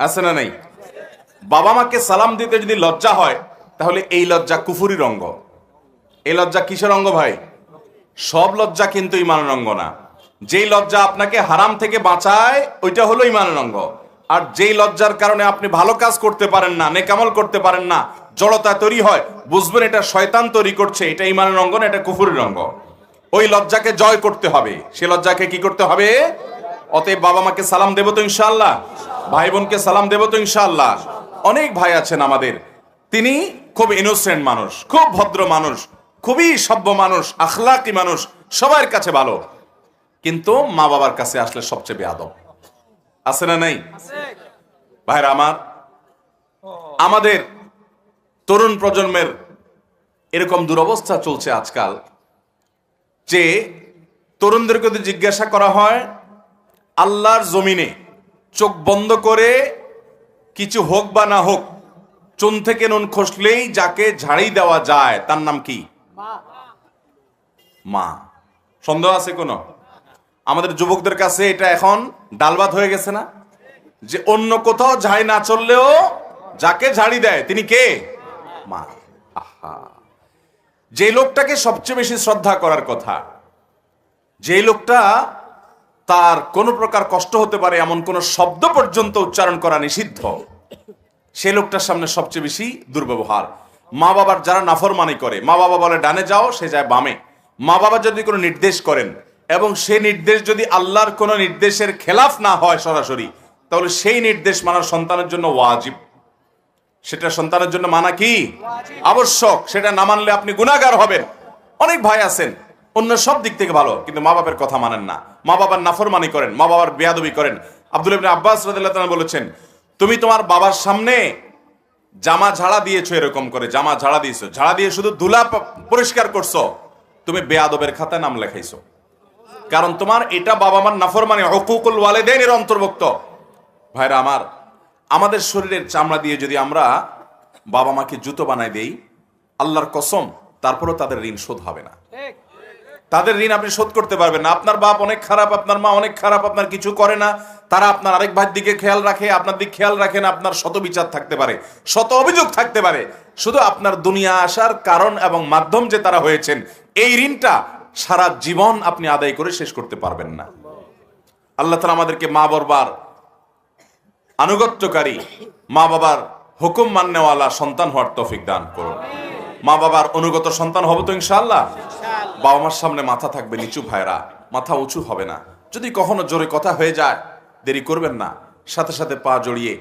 আছে না নাই? বাবা মাকে সালাম দিতে যদি লজ্জা হয়, তাহলে এই লজ্জা কুফুরির অঙ্গ এই লজ্জা কিসের অঙ্গ ভাই? সব লজ্জা কিন্তু ইমানের অঙ্গ না। যেই লজ্জা আপনাকে হারাম থেকে বাঁচায়, ওইটা হলো ইমানের অঙ্গ আর যেই লজ্জার কারণে আপনি ভালো কাজ করতে পারেন না, নেকামল করতে পারেন না, জড়তা তৈরি হয়, বুঝবেন এটা শয়তান তৈরি করছে, এটা ইমানের অঙ্গ না, এটা কুফুরের অঙ্গ ওই লজ্জাকে জয় করতে হবে। সে লজ্জাকে কি করতে হবে? অতএব বাবা মাকে সালাম দেবো তো ইনশাআল্লাহ, ভাই বোনকে সালাম দেবো তো ইনশাআল্লাহ। অনেক ভাই আছেন আমাদের। তিনি খুব ইনোসেন্ট মানুষ, খুব ভদ্র মানুষ, খুবই সভ্য মানুষ, আখলাকি মানুষ, সবার কাছে ভালো। কিন্তু মা বাবার কাছে আসলে সবচেয়ে বেয়াদব। আছে না নাই? ভাইরা আমার, আমাদের তরুণ প্রজন্মের এরকম দুরবস্থা চলছে আজকাল যে তরুণদেরকে যদি জিজ্ঞাসা করা হয় আল্লাহর জমিনে চোখ বন্ধ করে কিছু হোক বা না হোক, চুন থেকে নুন খসলেই যাকে ঝাড়ি দেওয়া যায়, তার নাম কি? মা। সন্দেহ আছে কোনো? আমাদের যুবকদের কাছে এটা এখন ডালবাত হয়ে গেছে না? যে অন্য কোথাও ঝাড়ি না চললেও যাকে ঝাড়ি দেয়, তিনি কে? মা। যে লোকটাকে সবচেয়ে বেশি শ্রদ্ধা করার কথা, যে লোকটা তার কোনো প্রকার কষ্ট হতে পারে এমন কোন শব্দ পর্যন্ত উচ্চারণ করা নিষিদ্ধ। সে লোকটার সামনে সবচেয়ে বেশি দুর্ব্যবহার। মা বাবার যারা নাফরমানি করে, মা বাবা বলে, ডানে যাও, সে যায় বামে। মা বাবা যদি কোনো নির্দেশ করেন এবং সে নির্দেশ যদি আল্লাহর কোনো নির্দেশের খেলাফ না হয় সরাসরি, তাহলে সেই নির্দেশ মানার সন্তানের জন্য ওয়াজিব। সেটা সন্তানের জন্য মানা কি? আবশ্যক। সেটা না মানলে আপনি গুণাগার হবেন। অনেক ভাই আছেন, অন্য সব দিক থেকে ভালো, কিন্তু মা বাবার কথা মানেন না। মা বাবার নাফরমানি করেন মা বাবার বেয়াদবি করেন। আব্দুল ইবনে আব্বাস তাআলা বলেছেন, তুমি তোমার বাবার সামনে জামা ঝাড়া দিয়েছ এরকম করে, জামা ঝাড়া দিয়েছ। ঝাড়া দিয়ে শুধু ধুলা পরিষ্কার করছ। তুমি বেয়াদবের খাতায় নাম লেখাইছো। কারণ তোমার এটা বাবা মার নাফরমানি, হকুকুল ওয়ালিদাইনের অন্তর্ভুক্ত। ভাইরা আমার, আমাদের শরীরের চামড়া দিয়ে যদি আমরা বাবা মাকে জুতো বানাই দেই, আল্লাহর কসম, তারপরেও তাদের ঋণ শোধ হবে না। তাদের ঋণ আপনি শোধ করতে পারবেন না। আপনার বাপ অনেক খারাপ, আপনার মা অনেক খারাপ, আপনার কিছু করে না। তারা আপনার আরেক ভাইয়ের দিকে খেয়াল রাখে, আপনার দিকে খেয়াল রাখে না, আপনার শত বিচার থাকতে পারে, শত অভিযোগ থাকতে পারে। শুধু আপনার দুনিয়া আসার কারণ এবং মাধ্যম যে তারা হয়েছেন, এই ঋণটা সারা জীবন আপনি আদায় করে শেষ করতে পারবেন না। আল্লাহ তালা আমাদেরকে মা বরবার আনুগত্যকারী মা বাবার হুকুম মান্যওয়ালা সন্তান হওয়ার তৌফিক দান করুন। মা বাবার অনুগত সন্তান হব তো ইনশাআল্লাহ? বাবা মার সামনে মাথা থাকবে নিচু ভাইরা মাথা উঁচু হবে না। যদি কখনো জোরে কথা হয়ে যায়, দেরি করবেন না। সাথে সাথে পা জড়িয়ে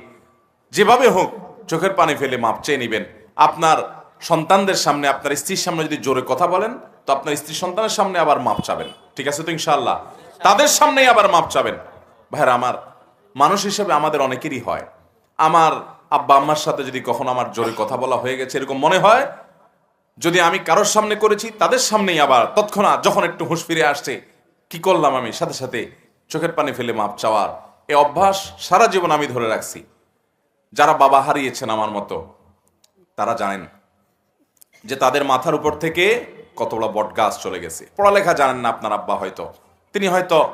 যেভাবে হোক চোখের পানি ফেলে মাপ চেয়ে নেবেন। আপনার সন্তানদের সামনে, আপনার স্ত্রীর সামনে যদি জোরে কথা বলেন, তো আপনার স্ত্রী সন্তানের সামনে আবার মাপ চাবেন। ঠিক আছে তো ইনশাআল্লাহ? তাদের সামনেই আবার মাপ চাবেন। ভাইরা আমার মানুষ হিসেবে আমাদের অনেকেরই হয়। আমার আব্বা আম্মার সাথে যদি কখনো আমার জোরে কথা বলা হয়ে গেছে, এরকম মনে হয় যদি আমি কারোর সামনে করেছি, তাদের সামনেই আবার তৎক্ষণাৎ যখন একটু হুঁশ ফিরে আসছে, কি করলাম আমি? সাথে সাথে চোখের পানি ফেলে মাপ চাওয়ার এ অভ্যাস সারা জীবন আমি ধরে রাখছি। যারা বাবা হারিয়েছেন আমার মতো, তারা জানেন যে তাদের মাথার উপর থেকে কত বড় বট গাছ চলে গেছে। পড়ালেখা জানেন না আপনার আব্বা হয়তো। তিনি হয়তো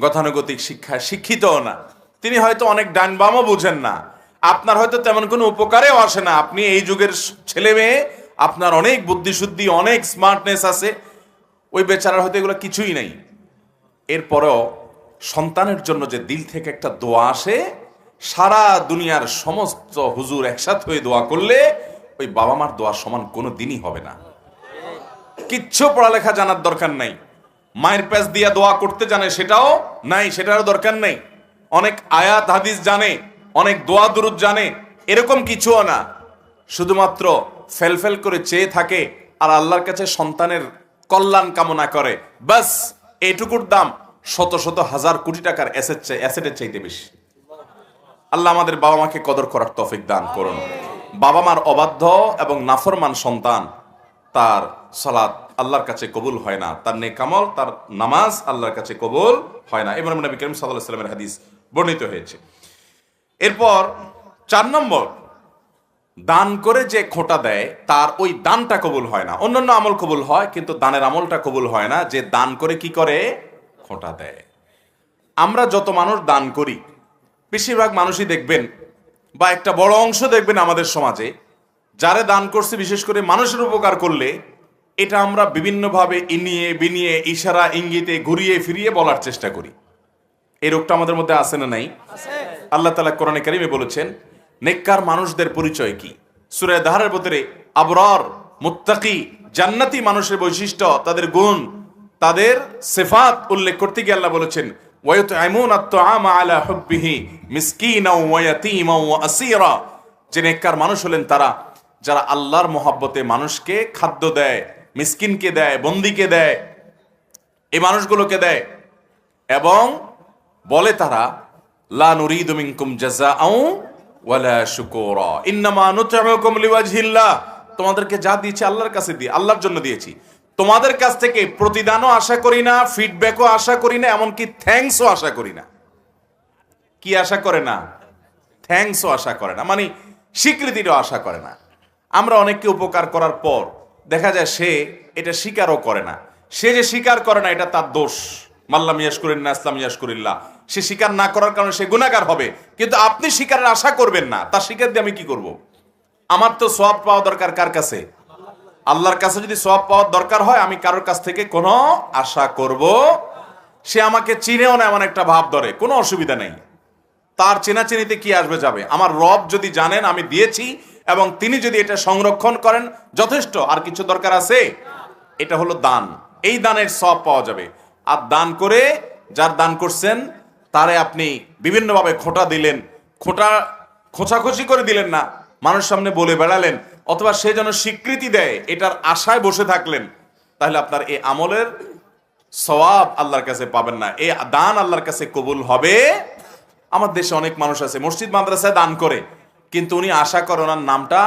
গতানুগতিক শিক্ষায় শিক্ষিতও না। তিনি হয়তো অনেক ডান বামও বুঝেন না। আপনার হয়তো তেমন কোনো উপকারেও আসে না। আপনি এই যুগের ছেলে মেয়ে আপনার অনেক বুদ্ধিশুদ্ধি, অনেক স্মার্টনেস আছে। ওই বেচারার হয়তো এগুলো কিছুই নেই। এরপরেও সন্তানের জন্য যে দিল থেকে একটা দোয়া আসে, সারা দুনিয়ার সমস্ত হুজুর একসাথ হয়ে দোয়া করলে ওই বাবা মার দোয়া সমান কোনো দিনই হবে না। কিচ্ছু পড়ালেখা জানার দরকার নাই। মায়ের প্যাচ দিয়া দোয়া করতে জানে সেটাও নাই, সেটারও দরকার নেই। অনেক আয়াত, হাদিস জানে, অনেক দোয়া দুরুদ জানে, এরকম কিছুও না। শুধুমাত্র ফেলফেল করে চেয়ে থাকে আর আল্লাহর কাছে সন্তানের কল্যাণ কামনা করে। বাস এইটুকুর দাম শত শত হাজার কোটি টাকার অ্যাসেটের চাইতে বেশি। আল্লাহ আমাদের বাবা মাকে কদর করার তফিক দান করুন। বাবা মার অবাধ্য এবং নাফরমান সন্তান, তার সালাত আল্লাহর কাছে কবুল হয় না। তার নেকামল তার নামাজ আল্লাহর কাছে কবুল হয় না। ইমরান নবী করিম সাল্লাহ সাল্লামের হাদিস বর্ণিত হয়েছে। এরপর চার নম্বর দান করে যে খোটা দেয় তার ওই দানটা কবুল হয় না। অন্যান্য আমল কবুল হয় কিন্তু দানের আমলটা কবুল হয় না। যে দান করে কি করে? খোঁটা দেয়। আমরা যত মানুষ দান করি বেশিরভাগ মানুষই দেখবেন বা একটা বড় অংশ দেখবেন আমাদের সমাজে যারে দান করছে বিশেষ করে মানুষের উপকার করলে এটা আমরা বিভিন্নভাবে ইনিয়ে বিনিয়ে ইশারা ইঙ্গিতে ঘুরিয়ে ফিরিয়ে বলার চেষ্টা করি। এই রোগটা আমাদের মধ্যে আছে না নাই? আল্লাহ তালা কোরআনে কারিমে বলেছেন নেককার মানুষদের পরিচয় কি? সুরে দাহারের ভিতরে আবরার, মুত্তাকি, জান্নাতি মানুষের বৈশিষ্ট্য, তাদের গুণ, তাদের সেফাত উল্লেখ করতে গিয়ে আল্লাহ বলেছেন যে নেককার মানুষ হলেন তারা, যারা আল্লাহর মহাব্বতে মানুষকে খাদ্য দেয়, মিসকিনকে দেয়, বন্দিকে দেয়, এই মানুষগুলোকে দেয়। এবং বলে তারা, লা নুরিদু মিনকুম জাযাআও ওয়ালা শুকুরা। ইন্নামা নুতইমুকুম লিওয়াজহিল্লাহ। তোমাদেরকে যা দিয়েছি আল্লাহর কাছে দিয়ে, আল্লাহর জন্য দিয়েছি। তোমাদের কাছ থেকে প্রতিদানও আশা করি না ফিডব্যাকও আশা করি না, এমনকি থ্যাঙ্কসও আশা করি না। কি আশা করে না? থ্যাঙ্কসও আশা করে না। মানে স্বীকৃতিরও আশা করে না। আমরা অনেককে উপকার করার পর দেখা যায় সে এটা স্বীকারও করে না। সে যে স্বীকার করে না, এটা তার দোষ। মাল্লাম ইয়াস করেন না ইসলাম ইয়াস করিল্লা সে স্বীকার না করার কারণে সে গুণাগার হবে। কিন্তু আপনি স্বীকারের আশা করবেন না। তার স্বীকার দিয়ে আমি কি করব? আমার তো সব পাওয়া দরকার কার কাছে? আল্লাহর কাছে যদি সব পাওয়ার দরকার হয়, আমি কারোর কাছ থেকে কোনো আশা করব? সে আমাকে চিনেও না, এমন একটা ভাব ধরে। কোনো অসুবিধা নেই। তার চেনাচেনিতে কি আসবে যাবে? আমার রব যদি জানেন, আমি দিয়েছি, এবং তিনি যদি এটা সংরক্ষণ করেন, যথেষ্ট। আর কিছু দরকার আছে? এটা হলো দান। এই দানের সব পাওয়া যাবে। আর দান করে, যার দান করছেন তারে আপনি বিভিন্নভাবে খোঁটা দিলেন খোঁটা খোঁচাখোঁচি করে দিলেন না মানুষ সামনে বলে বেড়ালেন অথবা সে যেন স্বীকৃতি দেয় এটার আশায় বসে থাকলেন তাহলে আপনার এই আমলের সওয়াব আল্লাহর কাছে পাবেন না। এই দান আল্লাহর কাছে কবুল হবে। আমার দেশে অনেক মানুষ আছে মসজিদ মাদ্রাসায় দান করে কিন্তু উনি আশা করে ওনার নামটা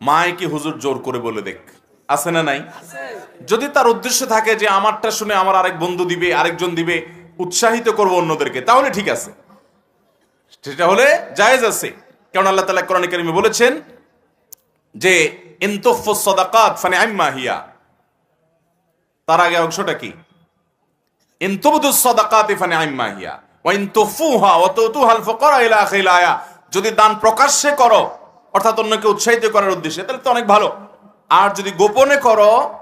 মায় কি হুজুর জোর করে বলে দেখ। আছে না নাই? যদি তার উদ্দেশ্য থাকে যে আমারটা শুনে আমার আরেক বন্ধু দিবে আরেকজন দিবে উৎসাহিত করব অন্যদেরকে, তাহলে ঠিক আছে। সেটা হলে জায়েজ আছে। কারণ আল্লাহ তালা কোরআন কারিমে বলেছেন যে সাদাকাত ফানি হিয়া। তার আগে অংশটা কি? সাদাকাতি হিয়া। যদি দান প্রকাশ্যে করো, অর্থাৎ অন্যকে উৎসাহিত করার উদ্দেশ্যে, তাহলে তো অনেক ভালো। আর যদি গোপনে করো,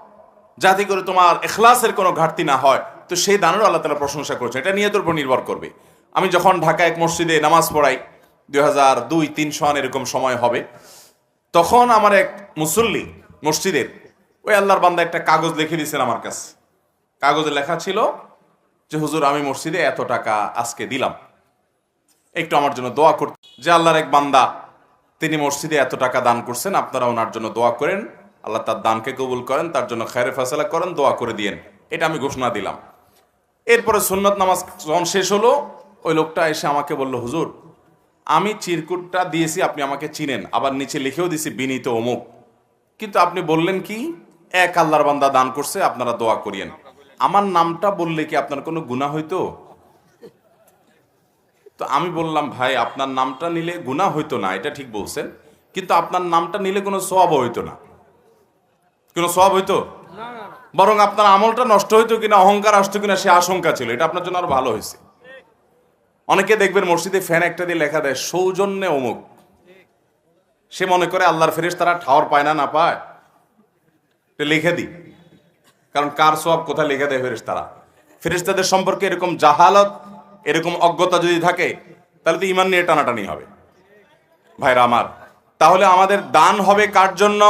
যাতে করে তোমার এখলাসের কোনো ঘাটতি না হয়। তো সেই দানেরও আল্লাহ তালা প্রশংসা করেছে এটা নিয়ে তোর উপর নির্ভর করবে। আমি যখন ঢাকা এক মসজিদে নামাজ পড়াই, দুই হাজার দুই তিন সন এরকম সময় হবে, তখন আমার এক মুসল্লি মসজিদের, ওই আল্লাহর বান্দা একটা কাগজ লিখে দিয়েছেন আমার কাছে। কাগজে লেখা ছিল যে, হুজুর, আমি মসজিদে এত টাকা আজকে দিলাম। একটু আমার জন্য দোয়া করতে। যে আল্লাহর এক বান্দা, তিনি মসজিদে এত টাকা দান করছেন, আপনারা ওনার জন্য দোয়া করেন। আল্লাহ তার দানকে কবুল করেন, তার জন্য খায়রে ফাসলা করেন, দোয়া করে দিয়েন। এটা আমি ঘোষণা দিলাম। এরপরে সুন্নত নামাজ যখন শেষ হলো, ওই লোকটা এসে আমাকে বলল, হুজুর, আমি চিরকুটটা দিয়েছি, আপনি আমাকে চিনেন। আবার নিচে লিখেও দিয়েছি বিনীত অমুক। কিন্তু আপনি বললেন কি, এক আল্লাহর বান্দা দান করছে, আপনারা দোয়া করিয়েন। আমার নামটা বললে কি আপনার কোনো গুণা হইতো? তো আমি বললাম, ভাই, আপনার নামটা নিলে গুণা হইতো না, এটা ঠিক বলছেন। কিন্তু আপনার নামটা নিলে কোনো সব হইতো না। কোনো সব হইতো? বরং আপনার আমলটা নষ্ট হইতো কিনা, অহংকার আসতো কিনা, সে আশঙ্কা ছিল। এটা আপনার জন্য আরও ভালো হয়েছে। অনেকে দেখবেন মসজিদে ফ্যান একটা দিয়ে লেখা দেয়, সৌজন্যে অমুক। সে মনে করে আল্লাহর ফেরেস তারা ঠাওয়ার পায় না না পায়। লিখে দিই। কারণ কার সব কোথায় লিখে দেয় ফেরেস তারা ফেরেস্তাদের সম্পর্কে এরকম জাহালত, এরকম অজ্ঞতা যদি থাকে, তাহলে তো ইমান নিয়ে টানাটানি হবে। ভাইরা আমার, তাহলে আমাদের দান হবে কার জন্য?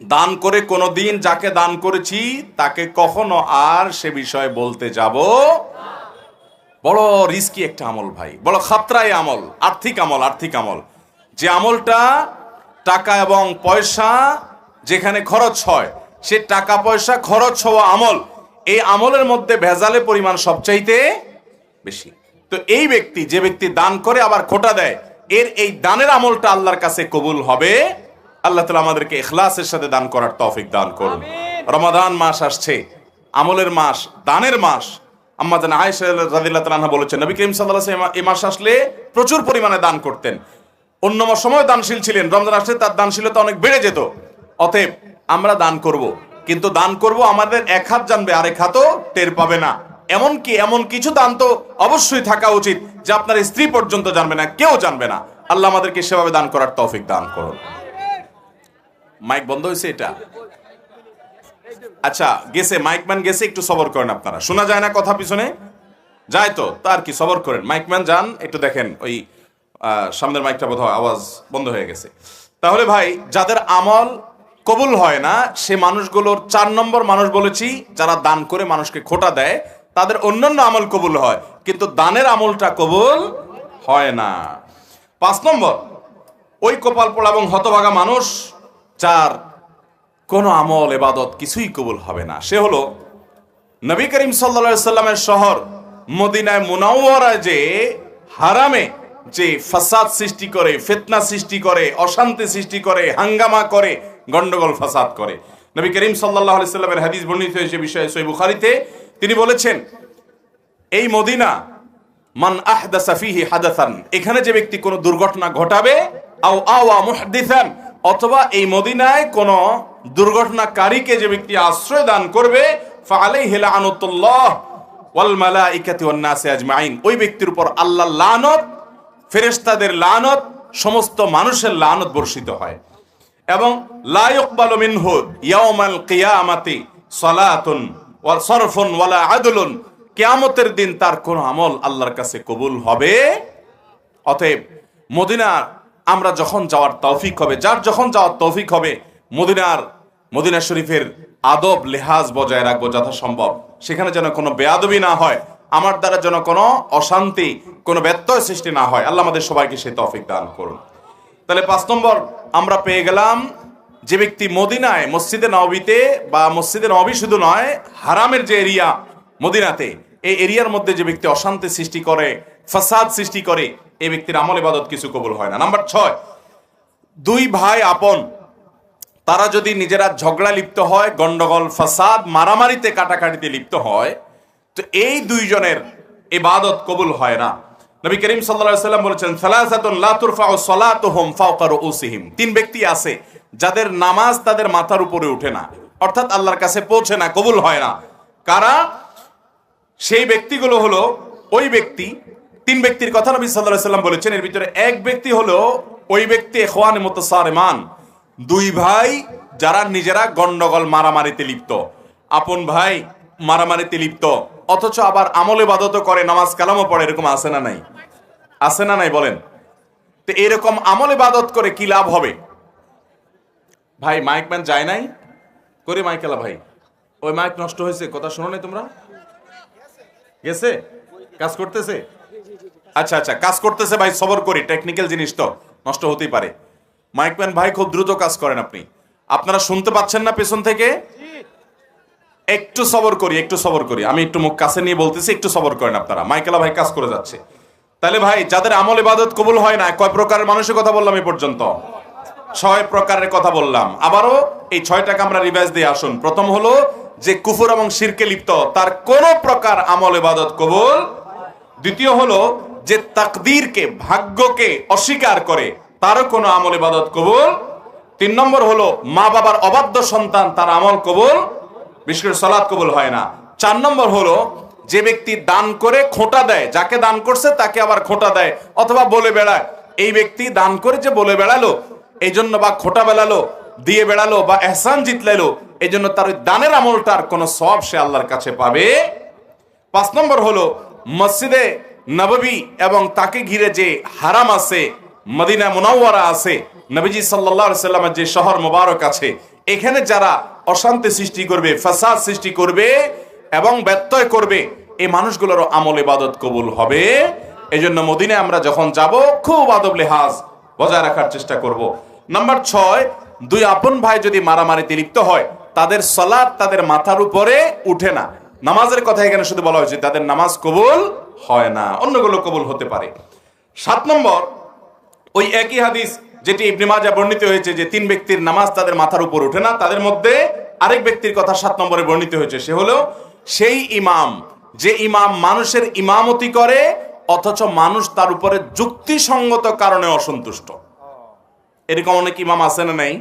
দান করে কোনো দিন যাকে দান করেছি, তাকে কখনো আর সে বিষয়ে বলতে যাব বড় রিস্কি একটা আমল ভাই, বড় খাতরাই আমল, আর্থিক আমল আর্থিক আমল। যে আমলটা টাকা এবং পয়সা যেখানে খরচ হয়, সে টাকা পয়সা খরচ হওয়া আমল, এই আমলের মধ্যে ভেজালের পরিমাণ সবচাইতে বেশি। তো এই ব্যক্তি যে ব্যক্তি দান করে আবার খোটা দেয়, এর এই দানের আমলটা আল্লাহর কাছে কবুল হবে আল্লাহ তালা আমাদেরকে এখলাসের সাথে দান করার তৌফিক দান করুন। রমাদান মাস আসছে আমলের মাস দানের মাস। আম্মা জান আয়েশা রাদিয়াল্লাহু তাআলা বলেছেন নবী করিম ওয়াসাল্লাম এই মাস আসলে প্রচুর পরিমাণে দান করতেন। অন্য সময় দানশীল ছিলেন রমজান আসলে তার দানশীলতা অনেক বেড়ে যেত। অতএব আমরা দান করব কিন্তু দান করব আমাদের এক হাত জানবে আরেক হাতও টের পাবে না। এমনকি এমন কিছু দান তো অবশ্যই থাকা উচিত যে আপনার স্ত্রী পর্যন্ত জানবে না কেউ জানবে না। আল্লাহ আমাদেরকে সেভাবে দান করার তৌফিক দান করুন। মাইক বন্ধ হয়েছে এটা? আচ্ছা গেছে মাইকম্যান গেছে, একটু সবর করেন আপনারা। শোনা যায় না কথা পিছনে? যায় তো, তার কি সবর করেন? মাইকম্যান যান, একটু দেখেন, ওই সামনের মাইকটা বোধহয় আওয়াজ বন্ধ হয়ে গেছে। তাহলে ভাই, যাদের আমল কবুল হয় না, সে মানুষগুলোর চার নম্বর মানুষ বলেছি, যারা দান করে মানুষকে খোটা দেয়, তাদের অন্যান্য আমল কবুল হয়, কিন্তু দানের আমলটা কবুল হয় না। পাঁচ নম্বর, ওই কপাল পোড়া এবং হতভাগা মানুষ যার কোনো আমল, এবাদত কিছুই কবুল হবে না। সে হলো নবী করিম সাল্লা সাল্লামের শহর মদিনায় মুনাওয়ারায় যে হারামে যে ফাসাদ সৃষ্টি করে, ফিতনা সৃষ্টি করে, অশান্তি সৃষ্টি করে, হাঙ্গামা করে, গন্ডগোল, ফাসাদ করে। নবী করিম সাল্লাহ সাল্লামের হাদিস বর্ণিত হয়েছে বিষয়ে সই বুখারিতে। তিনি বলেছেন, এই মদিনা, মান আহদাসা ফিহি হাদাসান। এখানে যে ব্যক্তি কোনো দুর্ঘটনা ঘটাবে, আও আওয়া মুহাদ্দিসান অথবা এই মদিনায় কোন দুর্ঘটনাকারীকে যে ব্যক্তি আশ্রয় দান করবে, ফাআলাইহি লাআনাতুল্লাহ ওয়াল আজমাইন। ওই ব্যক্তির উপর আল্লাহ লানত, ফেরেশতাদের লানত, সমস্ত মানুষের লানত বর্ষিত হয়। এবং লা ইকবালু মিনহু ইয়াউমাল কিয়ামাতি সালাতুন ওয়া দিন তার কোন আমল আল্লাহর কাছে কবুল হবে? অতএব মদিনার আমরা যখন যাওয়ার তৌফিক হবে, যার যখন যাওয়ার তৌফিক হবে, মদিনার, মদিনা শরীফের আদব, লেহাজ বজায় রাখব যথাসম্ভব। সেখানে যেন কোনো বেয়াদবি না হয়, আমার দ্বারা যেন কোনো অশান্তি, কোনো ব্যত্যয় সৃষ্টি না হয়। আল্লাহ আমাদের সবাইকে সেই তৌফিক দান করুন। তাহলে পাঁচ নম্বর, আমরা পেয়ে গেলাম যে ব্যক্তি মদিনায়, মসজিদে নবীতে বা মসজিদে নবী শুধু নয়, হারামের যে এরিয়া মদিনাতে, এই এরিয়ার মধ্যে যে ব্যক্তি অশান্তি সৃষ্টি করে, ফাসাদ সৃষ্টি করে এই ব্যক্তির আমল ইবাদত কিছু কবুল হয় না। নাম্বার ছয়, দুই ভাই আপন, তারা যদি নিজেরা ঝগড়া লিপ্ত হয়, গন্ডগোল, ফাসাদ, মারামারিতে কাটাকাটিতে লিপ্ত হয়, তো এই দুইজনের ইবাদত কবুল হয় না। নবী করিম সাল্লাম বলেছেন তিন ব্যক্তি আছে, যাদের নামাজ তাদের মাথার উপরে ওঠে না, অর্থাৎ আল্লাহর কাছে পৌঁছে না, কবুল হয় না। কারা? সেই ব্যক্তিগুলো হলো ওই ব্যক্তি তিন ব্যক্তির কথা নবী আলাইহি সাল্লাম বলেছেন, এর ভিতরে এক ব্যক্তি হলো ওই ব্যক্তি ইখওয়ানে মুতাসারিমান। দুই ভাই যারা নিজেরা গন্ডগোল মারামারিতে লিপ্ত। আপন ভাই মারামারিতে লিপ্ত। অথচ আবার আমল ইবাদতও করে, নামাজ কালামও পড়ে, এরকম আছে না নাই? আছে না নাই বলেন? তো এরকম আমল ইবাদত করে কি লাভ হবে? ভাই, মাইক ম্যান যায় নাই? করে মাইকেলা ভাই। ওই মাইক নষ্ট হয়েছে, কথা শোনো নাই তোমরা? গেছে? কাজ করতেছে? আচ্ছা আচ্ছা কাজ করতেছে ভাই, সবর করি টেকনিক্যাল জিনিস তো, নষ্ট হতেই পারে। মাইকম্যান ভাই, খুব দ্রুত কাজ করেন আপনি। আপনারা শুনতে পাচ্ছেন না পেছন থেকে? একটু সবর করি, একটু সবর করি। আমি একটু মুখ কাছে নিয়ে বলতেছি, একটু সবর করেন আপনারা। মাইকেলা ভাই কাজ করে যাচ্ছে। তাহলে ভাই, যাদের আমল ইবাদত কবুল হয় না, কয় প্রকারের মানুষের কথা বললাম এই পর্যন্ত? ছয় প্রকারের কথা বললাম। আবারও এই ছয়টাকে আমরা রিভাইজ দিয়ে আসুন। প্রথম হলো যে কুফর এবং শিরকে লিপ্ত, তার কোন প্রকার আমল ইবাদত কবুল। দ্বিতীয় হলো যে তাকদীরকে, ভাগ্যকে অস্বীকার করে, তারও কোনো আমল ইবাদত কবুল? তিন নম্বর হলো, মা বাবার অবাধ্য সন্তান, তার আমল কবুল? বিশেষ করে সলাৎ কবুল হয় না। চার নম্বর হলো, যে ব্যক্তি দান করে খোঁটা দেয়, যাকে দান করছে তাকে আবার খোঁটা দেয়, অথবা বলে বেড়ায়। এই ব্যক্তি দান করে যে বলে বেড়ালো, এই জন্য বা খোটা বেড়ালো, দিয়ে বেড়ালো, বা এহসান জিতলাইলো, এই জন্য তার ওই দানের আমলটার কোনো সব সে আল্লাহর কাছে পাবে? পাঁচ নম্বর হলো, মসজিদে নববী এবং তাকে ঘিরে যে হারাম আছে, মদিনা মুনাওয়ারা আছে, নবীজি আলাইহি সাল্লামের যে শহর মোবারক আছে, এখানে যারা অশান্তি সৃষ্টি করবে, ফাসাদ সৃষ্টি করবে এবং ব্যত্যয় করবে, এই মানুষগুলোর আমল ইবাদত কবুল হবে। এই জন্য মদিনায় আমরা যখন যাব, খুব আদব লেহাজ বজায় রাখার চেষ্টা করব। নাম্বার ছয়, দুই আপন ভাই যদি মারামারিতে লিপ্ত হয়, তাদের সলাদ তাদের মাথার উপরে উঠে না। নামাজের কথা এখানে শুধু বলা হয়েছে, তাদের নামাজ কবুল হয় না। অন্যগুলো কবুল হতে পারে। সাত নম্বর, ওই একই হাদিস যেটি ইবনে মাজা বর্ণিত হয়েছে যে তিন ব্যক্তির নামাজ তাদের মাথার উপর ওঠে না, তাদের মধ্যে আরেক ব্যক্তির কথা সাত নম্বরে বর্ণিত হয়েছে, সে হলো সেই ইমাম। যে ইমাম মানুষের ইমামতি করে, অথচ মানুষ তার উপরে যুক্তিসঙ্গত কারণে অসন্তুষ্ট। এরকম অনেক ইমাম আছে না নাই?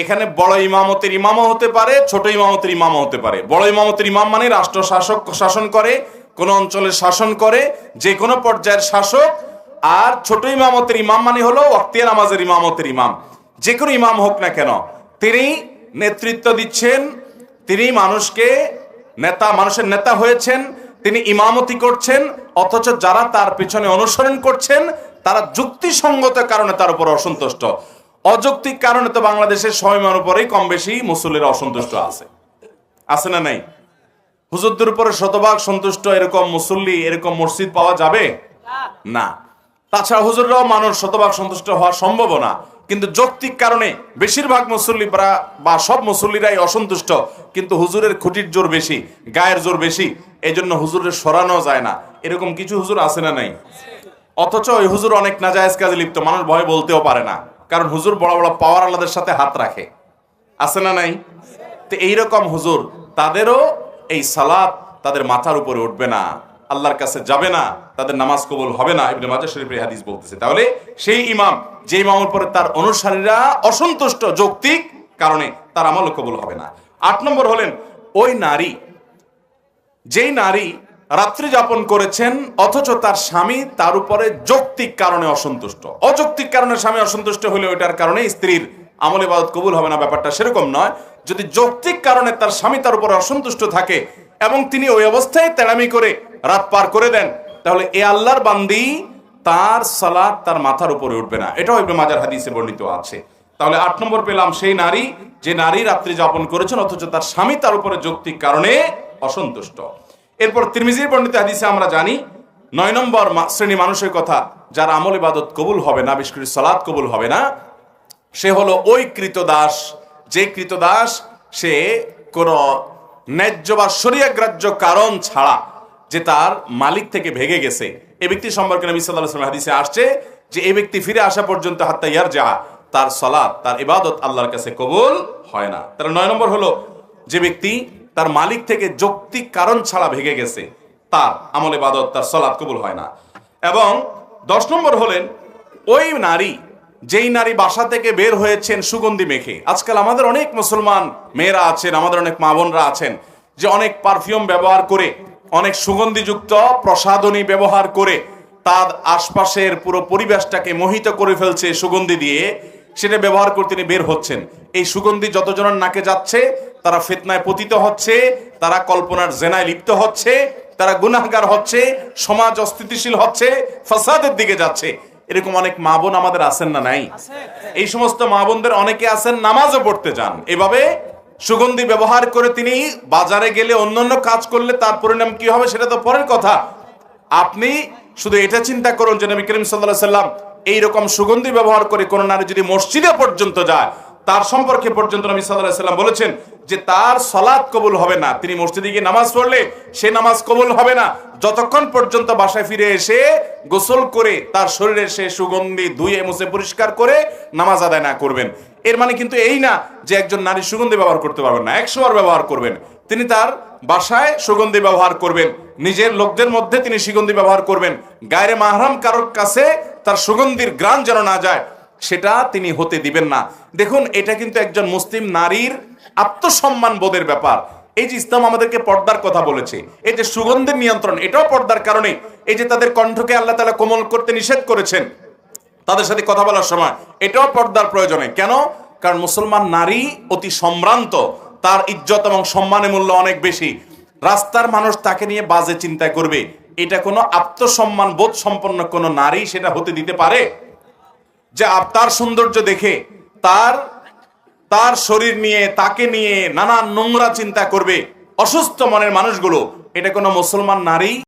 এখানে বড় ইমামতের ইমামও হতে পারে, ছোট ইমামতের ইমামও হতে পারে। বড় ইমামতের ইমাম মানে রাষ্ট্র শাসক শাসন করে, কোন অঞ্চলের শাসন করে, যে কোনো পর্যায়ের শাসক। আর ছোট ইমামতের ইমাম মানে হলো অক্তিয়া নামাজের ইমামতের ইমাম। যে কোনো ইমাম হোক না কেন, তিনি নেতৃত্ব দিচ্ছেন, তিনি মানুষকে নেতা, মানুষের নেতা হয়েছেন, তিনি ইমামতি করছেন, অথচ যারা তার পিছনে অনুসরণ করছেন, তারা যুক্তিসঙ্গত কারণে তার উপর অসন্তুষ্ট। অযৌক্তিক কারণে তো বাংলাদেশের সময়ের উপরেই কম বেশি মুসল্লিরা অসন্তুষ্ট আছে। আছে না নাই? হুজুরদের উপরে শতভাগ সন্তুষ্ট এরকম মুসল্লি এরকম মসজিদ পাওয়া যাবে? না। তাছাড়া হুজুররাও মানুষ শতভাগ সন্তুষ্ট হওয়া সম্ভব না। কিন্তু যৌক্তিক কারণে বেশিরভাগ মুসল্লি বা সব মুসল্লিরাই অসন্তুষ্ট। কিন্তু হুজুরের খুঁটির জোর বেশি গায়ের জোর বেশি এই জন্য হুজুরের সরানো যায় না। এরকম কিছু হুজুর আছে না নাই? অথচ ওই হুজুর অনেক নাজায়েজ কাজে লিপ্ত মানুষ ভয় বলতেও পারে না। কারণ হুজুর বড় বড় পাওয়ার আলাদের সাথে হাত রাখে। আছে না নাই? তো এইরকম হুজুর, তাদেরও এই সালাত তাদের মাথার উপরে উঠবে না। আল্লাহর কাছে যাবে না, তাদের নামাজ কবুল হবে না। ইবনে মাজাহ শরীফের হাদিস বলতেছে। তাহলে সেই ইমাম, যে ইমামের পরে তার অনুসারীরা অসন্তুষ্ট যৌক্তিক কারণে তার আমল কবুল হবে না। আট নম্বর হলেন, ওই নারী, যেই নারী রাত্রি যাপন করেছেন, অথচ তার স্বামী তার উপরে যৌক্তিক কারণে অসন্তুষ্ট। অযৌক্তিক কারণে স্বামী অসন্তুষ্ট হলে ওইটার কারণে স্ত্রীর আমল ইবাদত কবুল হবে না, ব্যাপারটা সেরকম নয়। যদি যৌক্তিক কারণে তার স্বামী তার উপরে অসন্তুষ্ট থাকে এবং তিনি ওই অবস্থায় তেড়ামি করে রাত পার করে দেন, তাহলে এ আল্লাহর বান্দি তার সালাদ তার মাথার উপরে উঠবে না। এটাও ইবনে মাজার হাদিসে বর্ণিত আছে। তাহলে আট নম্বর পেলাম সেই নারী, যে নারী রাত্রি যাপন করেছেন, অথচ তার স্বামী তার উপরে যৌক্তিক কারণে অসন্তুষ্ট। এরপর তিরমিজির বর্ণিত হাদিসে আমরা জানি, নয় নম্বর শ্রেণি মানুষের কথা, যার আমল ইবাদত কবুল হবে না, বিশেষ করে সালাদ কবুল হবে না, সে হলো ওই কৃতদাস। যে কৃতদাস, সে কোন ন্যায্য বা শরিয়াগ্রাহ্য কারণ ছাড়া যে তার মালিক থেকে ভেগে গেছে। এই ব্যক্তি সম্পর্কে নবী ওয়াসাল্লাম হাদিসে আসছে যে এই ব্যক্তি ফিরে আসা পর্যন্ত হাত্তা ইয়ার যা তার সালাত, তার ইবাদত আল্লাহর কাছে কবুল হয় না। তার নয় নম্বর হলো, যে ব্যক্তি তার মালিক থেকে যৌক্তিক কারণ ছাড়া ভেঙে গেছে। তার আমল ইবাদত, তার সালাত কবুল হয় না। এবং দশ নম্বর হলেন, ওই নারী, যেই নারী বাসা থেকে বের হয়েছেন সুগন্ধি মেখে। আজকাল আমাদের অনেক মুসলমান মেয়েরা আছেন, আমাদের অনেক মা বোনরা আছেন, যে অনেক পারফিউম ব্যবহার করে, অনেক সুগন্ধিযুক্ত প্রসাধনী ব্যবহার করে তার আশপাশের পুরো পরিবেশটাকে মোহিত করে ফেলছে সুগন্ধি দিয়ে। সেটা ব্যবহার করে তিনি বের হচ্ছেন। এই সুগন্ধি যতজনের নাকে যাচ্ছে তারা ফিতনায় পতিত হচ্ছে, তারা কল্পনার জেনায় লিপ্ত হচ্ছে, তারা গুনাহগার হচ্ছে, সমাজ অস্থিতিশীল হচ্ছে, ফাসাদের দিকে যাচ্ছে। এরকম অনেক মা বোন আমাদের আছেন না নাই? এই সমস্ত মা বোনদের অনেকে আছেন, নামাজও পড়তে যান। এভাবে সুগন্ধি ব্যবহার করে তিনি বাজারে গেলে অন্যান্য কাজ করলে তার পরিণাম কি হবে সেটা তো পরের কথা। আপনি শুধু এটা চিন্তা করুন যে নবী করিম সাল্লাহ সাল্লাম এইরকম সুগন্ধি ব্যবহার করে কোন নারী যদি মসজিদে পর্যন্ত যায় তার সম্পর্কে পর্যন্ত নবী সাল্লাহ সাল্লাম বলেছেন যে তার সলাৎ কবুল হবে না। তিনি মসজিদে গিয়ে নামাজ পড়লে সে নামাজ কবুল হবে না। যতক্ষণ পর্যন্ত বাসায় ফিরে এসে গোসল করে তার শরীরে সে সুগন্ধি ধুয়ে মুছে পরিষ্কার করে নামাজ আদায় না করবেন। এর মানে কিন্তু এই না যে একজন নারী সুগন্ধি ব্যবহার করতে পারবেন না। একশো বার ব্যবহার করবেন। তিনি তার বাসায় সুগন্ধি ব্যবহার করবেন। নিজের লোকদের মধ্যে তিনি সুগন্ধি ব্যবহার করবেন। গায়ের মাহরাম কারোর কাছে তার সুগন্ধির গ্রাণ যেন না যায় সেটা তিনি হতে দিবেন না। দেখুন, এটা কিন্তু একজন মুসলিম নারীর আত্মসম্মান বোধের ব্যাপার। এই যে ইসলাম আমাদেরকে পর্দার কথা বলেছে, এই যে সুগন্ধের নিয়ন্ত্রণ, এটাও পর্দার কারণে। এই যে তাদের কণ্ঠকে আল্লাহ তালা কোমল করতে নিষেধ করেছেন তাদের সাথে কথা বলার সময়, এটাও পর্দার প্রয়োজনে। কেন? কারণ মুসলমান নারী অতি সম্ভ্রান্ত, তার ইজ্জত এবং সম্মানের মূল্য অনেক বেশি। রাস্তার মানুষ তাকে নিয়ে বাজে চিন্তা করবে। এটা কোনো আত্মসম্মান বোধ সম্পন্ন কোনো নারী সেটা হতে দিতে পারে? যে তার সৌন্দর্য দেখে, তার তার শরীর নিয়ে, তাকে নিয়ে নানান নোংরা চিন্তা করবে অসুস্থ মনের মানুষগুলো। এটা কোনো মুসলমান নারী